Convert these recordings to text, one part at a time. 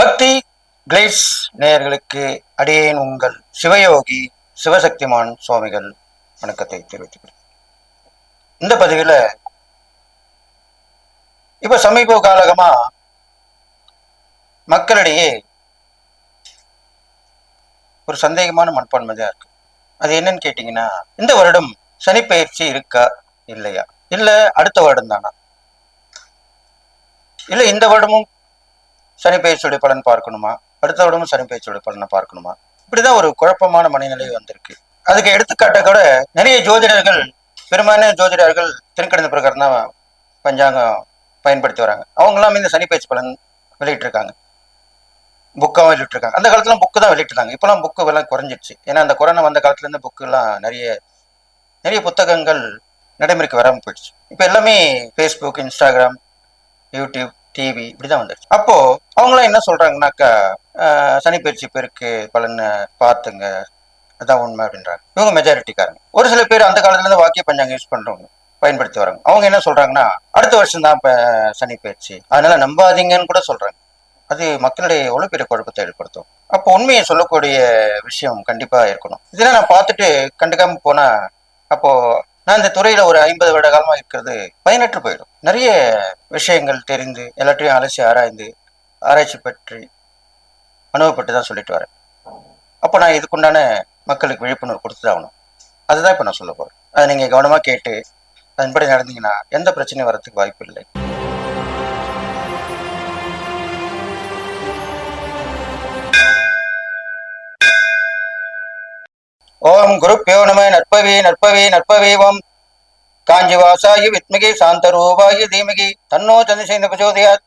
பக்தி கிளைஸ் நேயர்களுக்கு அடியேன் உங்கள் சிவயோகி சிவசக்திமான் சுவாமிகள் வணக்கத்தை தெரிவித்துக்கிறேன் இந்த பதிவில் இப்போ சமீப காலகமாக மக்களிடையே ஒரு சந்தேகமான மனப்பான்மை தான் இருக்கு. அது என்னன்னு கேட்டீங்கன்னா இந்த வருடம் சனி பயிற்சி இருக்கா இல்லையா? இல்ல அடுத்த வருடம் தானா? இல்ல இந்த வருடமும் சனி பயிற்சியுடைய பலன் பார்க்கணுமா? அடுத்த வருடமும் சனி பயிற்சியுடைய பலனை பார்க்கணுமா? இப்படிதான் ஒரு குழப்பமான மனநிலை வந்திருக்கு. அதுக்கு எடுத்துக்காட்ட கூட நிறைய ஜோதிடர்கள் பெரும்பாலான ஜோதிடர்கள் திருக்கணித பிரகாரம் தான் பஞ்சாங்கம் பயன்படுத்தி வராங்க. அவங்களாம் இந்த சனி பயிற்சி பலன் வெளியிட்டிருக்காங்க. புக்காகவும் வெளியிட்டிருக்காங்க. அந்த காலத்துல புக்கு தான் வெளியிட்டிருந்தாங்க. இப்போலாம் புக்கு எல்லாம் குறைஞ்சிடுச்சு ஏன்னா அந்த கொரோனா வந்த காலத்துல இருந்து புக்கு எல்லாம் நிறைய நிறைய புத்தகங்கள் நடைமுறைக்கு வராமல் போயிடுச்சு. இப்போ எல்லாமே ஃபேஸ்புக் இன்ஸ்டாகிராம் யூடியூப் டிவி இப்படிதான் வந்துருச்சு. அப்போ அவங்களாம் என்ன சொல்றாங்கன்னாக்கா சனி பயிற்சி பேருக்கு பலனை பார்த்துங்க. அதான் உண்மை அப்படின்றாங்க. இவங்க மெஜாரிட்டிக்காரங்க ஒரு சில பேர் அந்த காலத்துல இருந்து வாக்கிய பஞ்சாங்கம் யூஸ் பண்றவங்க பயன்படுத்தி வராங்க அவங்க என்ன சொல்றாங்கன்னா அடுத்த வருஷம் தான் இப்போ சனி பயிற்சி. அதனால நம்பாதீங்கன்னு கூட சொல்றாங்க. அது மக்களுடைய எவ்வளவு பெரிய குழப்பத்தை ஏற்படுத்தும்? அப்போ உண்மையை சொல்லக்கூடிய விஷயம் கண்டிப்பாக இருக்கணும். இதெல்லாம் நான் பார்த்துட்டு கண்டுக்காமல் போனால் அப்போது நான் இந்த துறையில ஒரு ஐம்பது வருட காலமா இருக்கிறது பயனற்று போயிடும். நிறைய விஷயங்கள் தெரிந்து எல்லாத்தையும் அலசி ஆராய்ந்து ஆராய்ச்சி பற்றி அனுபவப்பட்டு தான் சொல்லிட்டு வரேன். அப்போ நான் இதுக்குண்டான மக்களுக்கு விழிப்புணர்வு கொடுத்து தான் ஆகணும். அதுதான் இப்போ நான் சொல்ல போறேன். அதை நீங்க கவனமா கேட்டு அதன்படி நடந்தீங்கன்னா எந்த பிரச்சனையும் வரத்துக்கு வாய்ப்பு இல்லை ஓம் குருப்பியோ நம நற்பவே நற்பவே நற்பவே ஓம் காஞ்சிவாசாயி வித்மிகி சாந்தரூபாயி தீமகி தன்னோ சந்திரசேன பிரச்சோதயாத்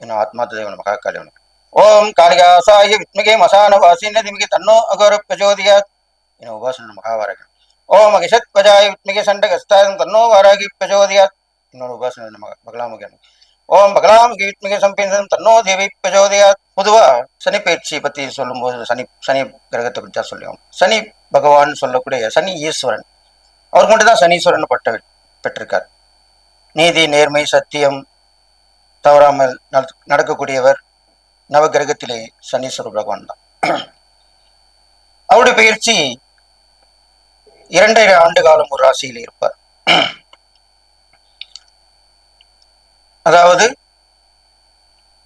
என்ன ஆத்மாத்ததேவன மகாகாலிவன ஓம் காளிகாசாயி வித்மிகி மசான வாசின தீமகி தன்னோ அகோர பிரச்சோதயாத் என்ன உபாசன மகாவாரகன் ஓம் அகிஷத் பஜாய வித்மிகி சண்டகஸ்தாயம் தன்னோ வாராகி பிரச்சோதயாத் இன்னொரு உபாசன மக பகலாமுகன் ஓம் பகலாம் வித்மிகி சம்பிந்தம் தன்னோ தேவி பிரஜோதயா பொதுவா சனி பயிற்சி பத்தி சொல்லும்போது சனி சனி கிரகத்தை பற்றி தான் சொல்லுவோம். சனி பகவான் சொல்லக்கூடிய சனி ஈஸ்வரன். அவர் கொண்டு தான் சனீஸ்வரன் பட்ட பெற்றிருக்கார். நீதி நேர்மை சத்தியம் தவறாமல் நடக்கக்கூடியவர் நவகிரகத்திலே சனீஸ்வர பகவான் தான். அவருடைய பயிற்சி இரண்டரை ஆண்டு காலம் ஒரு ராசியில் இருப்பார். அதாவது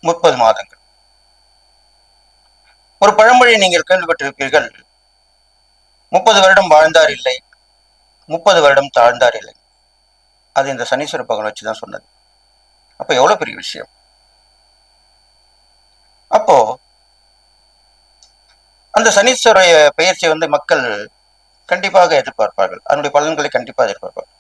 முப்பது மாதங்கள். ஒரு பழமொழி நீங்கள் கேள்விப்பட்டிருப்பீர்கள். முப்பது வருடம் வாழ்ந்தார் இல்லை. முப்பது வருடம் தாழ்ந்தார் இல்லை. அது இந்த சனீஸ்வர பகவான் வச்சு தான் சொன்னது. அப்போ எவ்வளவு பெரிய விஷயம்? அப்போ அந்த சனீஸ்வரைய பெயர்ச்சியை வந்து மக்கள் கண்டிப்பாக எதிர்பார்ப்பார்கள். அதனுடைய பலன்களை கண்டிப்பாக எதிர்பார்ப்பார்கள்.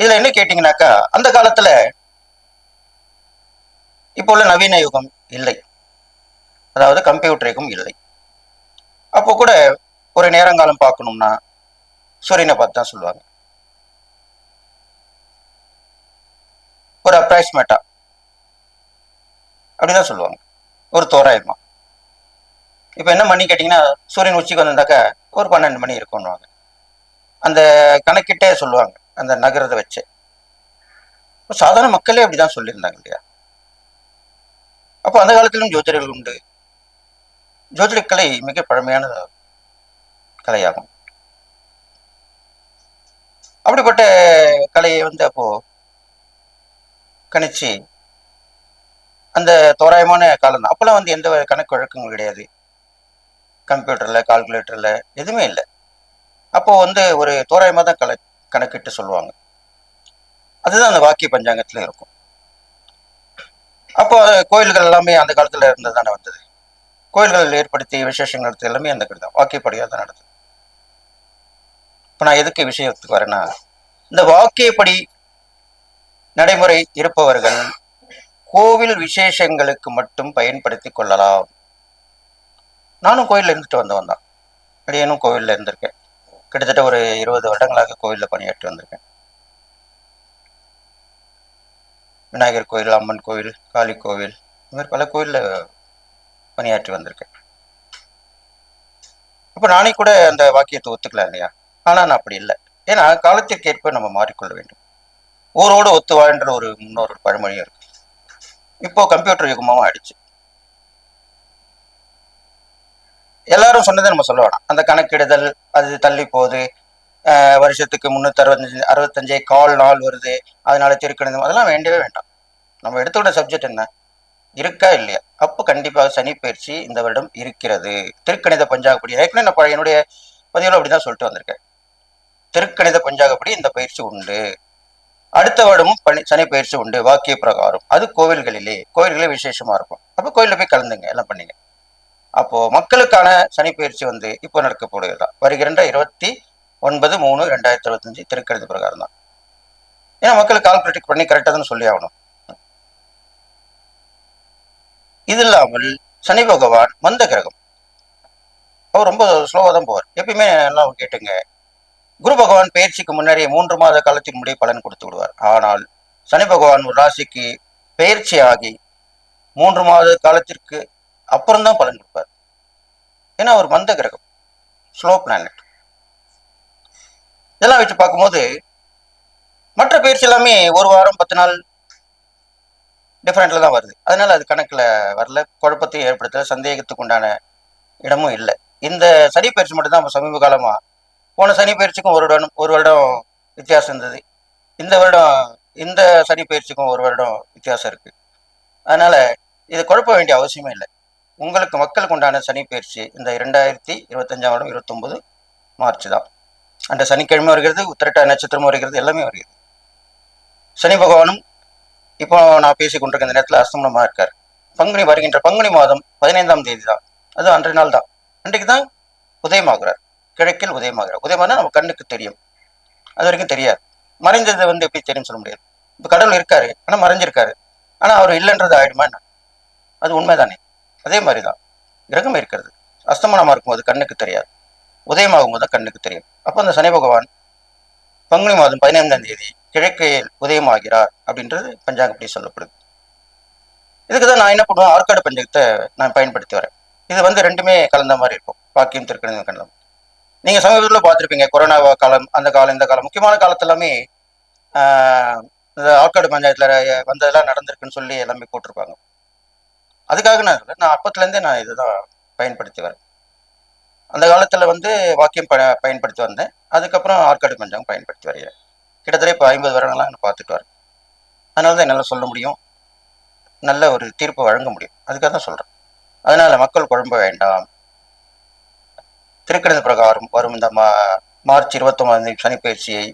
இதுல என்ன கேட்டீங்கன்னாக்கா அந்த காலத்துல இப்போ உள்ள நவீன யுகம் இல்லை. அதாவது கம்ப்யூட்டர் யுகம் இல்லை. அப்போ கூட ஒரு நேரங்காலம் பார்க்கணும்னா சூரியனை பார்த்து தான் சொல்லுவாங்க. ஒரு அப்ராக்சிமேட்டா அப்படிதான் சொல்லுவாங்க. ஒரு தோராயமா. இப்போ என்ன மணி கேட்டிங்கன்னா சூரியன் உச்சிக்கு வந்திருந்தாக்கா ஒரு பன்னெண்டு மணி இருக்கும்னுவாங்க. அந்த கணக்கிட்டே சொல்லுவாங்க. அந்த நகரத்தை வச்சு. இப்போ சாதாரண மக்களே அப்படிதான் சொல்லியிருந்தாங்க இல்லையா? அப்போ அந்த காலத்திலும் ஜோதிடர்கள் உண்டு. ஜோதிட கலை மிக பழமையான கலையாகும். அப்படிப்பட்ட கலையை வந்து அப்போ கணிச்சு அந்த தோராயமான காலம் தான். அப்போல்லாம் வந்து எந்த கணக்கு வழக்கங்கள் கிடையாது. கம்ப்யூட்டர்ல கால்குலேட்டர்ல எதுவுமே இல்லை. அப்போ வந்து ஒரு தோராயமாக தான் கலை கணக்கிட்டு சொல்லுவாங்க. அதுதான் அந்த வாக்கிய பஞ்சாங்கத்தில் இருக்கும். அப்போ கோயில்கள் எல்லாமே அந்த காலத்துல இருந்து தானே வந்தது. கோயில்கள் ஏற்படுத்தி விசேஷங்கள் எல்லாமே அந்த தான் வாக்கியப்படியாக தான் நடந்தது. இப்போ நான் எதுக்கு விஷயத்துக்கு வரேன்னா இந்த வாக்கியப்படி நடைமுறை இருப்பவர்கள் கோவில் விசேஷங்களுக்கு மட்டும் பயன்படுத்தி கொள்ளலாம். நானும் கோயில்ல இருந்துட்டு வந்தவன் தான். அடியேனும் கோவில்ல இருந்திருக்கேன். கிட்டத்தட்ட ஒரு இருபது வருடங்களாக கோவிலில் பணியாற்றி வந்திருக்கேன். விநாயகர் கோயில் அம்மன் கோவில் காளி கோவில் இந்த மாதிரி பல கோயிலில் பணியாற்றி வந்திருக்கேன். இப்போ நானே கூட அந்த வாக்கியத்தை ஒத்துக்கலாம் இல்லையா? ஆனால் நான் அப்படி இல்லை. ஏன்னா காலத்திற்கேற்ப நம்ம மாறிக்கொள்ள வேண்டும். ஊரோடு ஒத்து வாழ்ன்ற ஒரு முன்னோர் பழமொழியும் இருக்கு. இப்போ கம்ப்யூட்டர் யுகமாகவும் ஆயிடுச்சு. எல்லாரும் சொன்னதை நம்ம சொல்ல வேணாம். அந்த கணக்கிடுதல் அது தள்ளி போகுது. வருஷத்துக்கு முந்நூற்றி அறுபத்தஞ்சு அறுபத்தஞ்சே கால் நாள் வருது. அதனால திருக்கணிதம் அதெல்லாம் வேண்டவே வேண்டாம். நம்ம எடுத்துக்கிட்ட சப்ஜெக்ட் என்ன? இருக்கா இல்லையா? அப்போ கண்டிப்பாக சனி பயிற்சி இந்த வருடம் இருக்கிறது. திருக்கணித பஞ்சாகப்படி. ஏற்கனவே நான் என்னுடைய பதிவில் அப்படிதான் சொல்லிட்டு வந்திருக்கேன். திருக்கணித பஞ்சாகப்படி இந்த பயிற்சி உண்டு. அடுத்த வருடமும் பனி சனி பயிற்சி உண்டு. வாக்கிய பிரகாரம் அது கோவில்களிலே கோவில்களே விசேஷமாக இருக்கும். அப்போ கோயிலில் போய் கலந்துங்க. எல்லாம் பண்ணிங்க. அப்போ மக்களுக்கான சனி பயிற்சி வந்து இப்போ நடக்கப்படுகிறதா? வருகின்ற இருபத்தி ஒன்பது மூணு ரெண்டாயிரத்தி இருபத்தஞ்சு திருக்கணித பிரகாரம் தான். ஏன்னா மக்களுக்கு கால்குலேட் பண்ணி கரெக்டாக தான் சொல்லி ஆகணும். இது இல்லாமல் சனி பகவான் மந்த கிரகம். அவர் ரொம்ப ஸ்லோவாக தான் போவார். எப்பயுமே எல்லாம் கேட்டுங்க. குரு பகவான் பயிற்சிக்கு முன்னாடியே மூன்று மாத காலத்தின் முடிய பலன் கொடுத்து விடுவார். ஆனால் சனி பகவான் ஒரு ராசிக்கு பயிற்சி ஆகி மூன்று மாத காலத்திற்கு அப்புறம் தான் பலன் கொடுப்பார். ஏன்னா அவர் மந்த கிரகம். ஸ்லோ பிளானட் இதெல்லாம் வச்சு பார்க்கும்போது மற்ற பயிற்சி எல்லாமே ஒரு வாரம் பத்து நாள் டிஃப்ரெண்ட்டில் தான் வருது. அதனால அது கணக்கில் வரல. குழப்பத்தையும் ஏற்படுத்தல. சந்தேகத்துக்கு உண்டான இடமும் இல்லை. இந்த சனி பயிற்சி மட்டும்தான் சமீப காலமாக போன சனி பயிற்சிக்கும் ஒரு வருடம் ஒரு வருடம் வித்தியாசம் இருந்தது. இந்த வருடம் இந்த சனி பயிற்சிக்கும் ஒரு வருடம் வித்தியாசம் இருக்குது அதனால் இது குழப்ப வேண்டிய அவசியமே இல்லை. உங்களுக்கு மக்களுக்கு உண்டான சனி பயிற்சி இந்த இரண்டாயிரத்தி இருபத்தஞ்சாம் வருடம் இருபத்தொம்போது மார்ச் தான். அந்த சனிக்கிழமை வருகிறது உத்திரட்ட நட்சத்திரம் வருகிறது எல்லாமே வருகிறது. சனி பகவானும் இப்போ நான் பேசி இந்த நேரத்தில் அஸ்தமனமாக இருக்கார். பங்குனி வருகின்ற பங்குனி மாதம் பதினைந்தாம் தேதி தான். அது அன்றைய நாள் தான். அன்றைக்கு தான் உதயமாகிறார். கிழக்கில் உதயமாகிறார். உதயமானா நம்ம கண்ணுக்கு தெரியும். அது வரைக்கும் தெரியாது. மறைஞ்சது வந்து எப்படி தெரியும் சொல்ல முடியாது. இப்போ கடவுள் இருக்காரு. ஆனால் மறைஞ்சிருக்காரு. ஆனால் அவர் இல்லைன்றது ஆயிடுமா என்ன? அது உண்மைதானே? அதே மாதிரி தான் கிரகம் இருக்கிறது. அஸ்தமனமாக இருக்கும்போது கண்ணுக்கு தெரியாது. உதயமாகும் போது தான் கண்ணுக்கு தெரியும். அப்போ அந்த சனி பகவான் பங்குனி மாதம் பதினைந்தாம் தேதி கிழக்கையில் உதயமாகிறார் அப்படின்றது பஞ்சாங்கப்படி சொல்லப்படுது. இதுக்கு தான் நான் என்ன பண்ணுவேன்? ஆற்காடு பஞ்சாங்கத்தை நான் பயன்படுத்தி வரேன். இது வந்து ரெண்டுமே கலந்த மாதிரி இருக்கும். பாக்கியம் திருக்கணும் கலந்தம் நீங்கள் சமீபத்தில் பார்த்துருப்பீங்க. கொரோனா காலம் அந்த காலம் இந்த காலம். முக்கியமான காலத்து எல்லாமே ஆஹ், இந்த ஆற்காடு பஞ்சாயத்தில் வந்ததெல்லாம் நடந்திருக்குன்னு சொல்லி எல்லாமே போட்டிருப்பாங்க. அதுக்காக நான் சொல்ல நான் அப்பத்துலேருந்தே நான் இதுதான் பயன்படுத்தி வரேன். அந்த காலத்தில் வந்து வாக்கியம் ப பயன்படுத்தி வந்தேன். அதுக்கப்புறம் ஆற்காடு பஞ்சாங்கம் பயன்படுத்தி வருகிறேன். கிட்டத்தட்ட இப்போ ஐம்பது வருடங்களாக நான் பார்த்துட்டு வரேன். அதனால தான் என்னால் சொல்ல முடியும். நல்ல ஒரு தீர்ப்பு வழங்க முடியும். அதுக்காக தான் சொல்கிறேன் அதனால் மக்கள் குழம்ப வேண்டாம். திருக்கணித பிரகாரம் வரும் இந்த மா மார்ச் இருபத்தொம்பதாம் தேதி சனிப்பயிற்சியை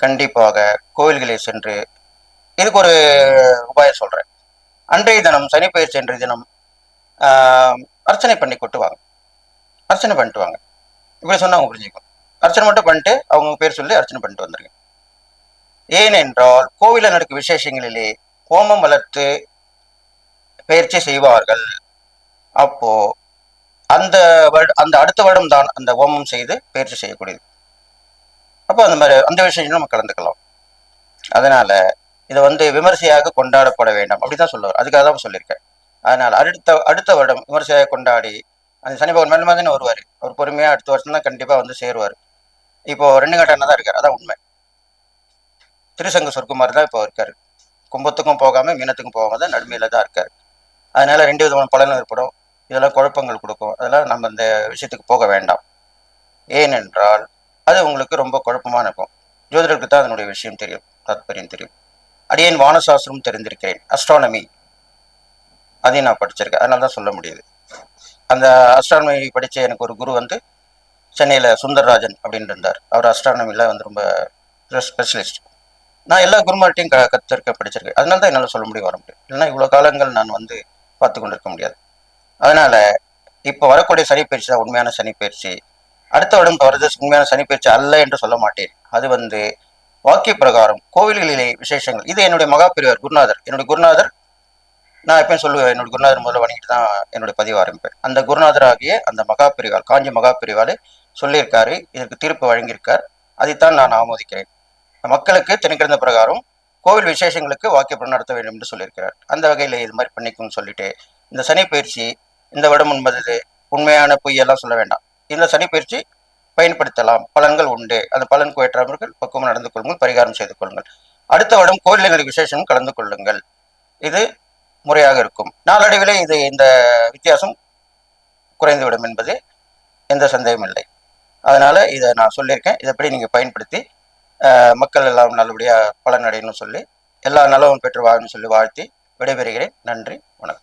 கண்டிப்பாக கோயில்களில் சென்று இதுக்கு ஒரு உபாயம் சொல்கிறேன் அன்றைய தினம் சனி பயிற்சி அன்றைய தினம் ஆஹ், அர்ச்சனை பண்ணி கொட்டுவாங்க. அர்ச்சனை பண்ணிட்டு வாங்க. இப்படி சொன்னா அவங்க புரிஞ்சுக்கும். அர்ச்சனை மட்டும் பண்ணிட்டு அவங்க பேர் சொல்லி அர்ச்சனை பண்ணிட்டு வந்துருங்க. ஏனென்றால் கோவிலில் நடக்கும் விசேஷங்களிலே ஹோமம் வளர்த்து பயிற்சி செய்வார்கள். அப்போ அந்த வருட அந்த அடுத்த வருடம் தான் அந்த ஹோமம் செய்து பயிற்சி செய்யக்கூடியது. அப்போ அந்த மாதிரி அந்த விஷயங்களும் நம்ம கலந்துக்கலாம். அதனால இதை வந்து விமர்சையாக கொண்டாடப்பட வேண்டாம். அப்படிதான் சொல்லுவார். அதுக்காக தான் சொல்லியிருக்கேன். அதனால் அடுத்த அடுத்த வருடம் விமர்சையாக கொண்டாடி அந்த சனி பகவான் தானே வருவார். அவர் பொறுமையாக அடுத்த வருஷம் தான் கண்டிப்பாக வந்து சேருவார். இப்போ ரெண்டு கட்டணம் தான் இருக்கார். அதான் உண்மை. திருசங்க சொர்க்குமார் தான் இப்போ இருக்கார். கும்பத்துக்கும் போகாமல் மீனத்துக்கும் போகாமல் தான் நடுமையில தான் இருக்கார். அதனால ரெண்டு விதமான பலனும் ஏற்படும். இதெல்லாம் குழப்பங்கள் கொடுக்கும். அதெல்லாம் நம்ம இந்த விஷயத்துக்கு போக வேண்டாம். ஏனென்றால் அது உங்களுக்கு ரொம்ப குழப்பமா இருக்கும் ஜோதிடருக்கு தான் அதனுடைய விஷயம் தெரியும். தாத்பரியம் தெரியும். அடியேன் வானசாஸ்திரம் தெரிந்திருக்கிறேன் அஸ்ட்ரானமி அதையும் நான் படிச்சிருக்கேன். அதனால தான் சொல்ல முடியுது. அந்த அஸ்ட்ரானமி படித்த எனக்கு ஒரு குரு வந்து சென்னையில் சுந்தர்ராஜன் அப்படின்னு இருந்தார். அவர் அஸ்ட்ரானமியில் வந்து ரொம்ப ஸ்பெஷலிஸ்ட் நான் எல்லா குருமார்ட்டையும் க கற்றுருக்க படிச்சிருக்கேன். அதனால தான் என்னால் சொல்ல முடியும் வர முடியும். இல்லைன்னா இவ்வளோ காலங்கள் நான் வந்து பார்த்து கொண்டு இருக்க முடியாது. அதனால் இப்போ வரக்கூடிய சனிப்பயிற்சி தான் உண்மையான சனிப்பயிற்சி. அடுத்த வருடம் வருது உண்மையான சனிப்பயிற்சி அல்ல என்று சொல்ல மாட்டேன். அது வந்து வாக்கிய பிரகாரம் கோவில்களிலே விசேஷங்கள். இது என்னுடைய மகா பெரியவர் குருநாதர். என்னுடைய குருநாதர் நான் எப்பயும் சொல்லுவேன் என்னோட குருநாதர் முதல்ல வணங்கிட்டு தான் என்னுடைய பதிவு ஆரம்பிப்பேன். அந்த குருநாதராகிய அந்த மகா பிரிவால் காஞ்சி மகா பிரிவாலே சொல்லியிருக்காரு இதற்கு தீர்ப்பு வழங்கியிருக்கார். அதைத்தான் நான் ஆமோதிக்கிறேன். மக்களுக்கு திணைக்கிறந்த பிரகாரம் கோவில் விசேஷங்களுக்கு வாக்கியப்படம் நடத்த வேண்டும் என்று சொல்லியிருக்கிறார். அந்த வகையில் இது மாதிரி பண்ணிக்கணும்னு சொல்லிட்டு இந்த சனி பயிற்சி இந்த வருடம் என்பது உண்மையான பொய்யெல்லாம் சொல்ல வேண்டாம். இந்த சனி பயிற்சி பயன்படுத்தலாம். பலன்கள் உண்டு. அந்த பலன் குயற்றவர்கள் பக்குவம் நடந்து கொள்ளுங்கள் பரிகாரம் செய்து கொள்ளுங்கள். அடுத்த வருடம் கோயில்களின் விசேஷம் கலந்து கொள்ளுங்கள். இது முறையாக இருக்கும். நாளடைவில் இது இந்த வித்தியாசம் குறைந்துவிடும் என்பது எந்த சந்தேகமும் இல்லை. அதனால் இதை நான் சொல்லியிருக்கேன். இதைப்படி நீங்கள் பயன்படுத்தி மக்கள் எல்லாம் நல்லபடியாக பலனடையணும்னு சொல்லி எல்லா நலவும் பெற்று வாழணும்னு சொல்லி வாழ்த்தி விடைபெறுகிறேன். நன்றி வணக்கம்.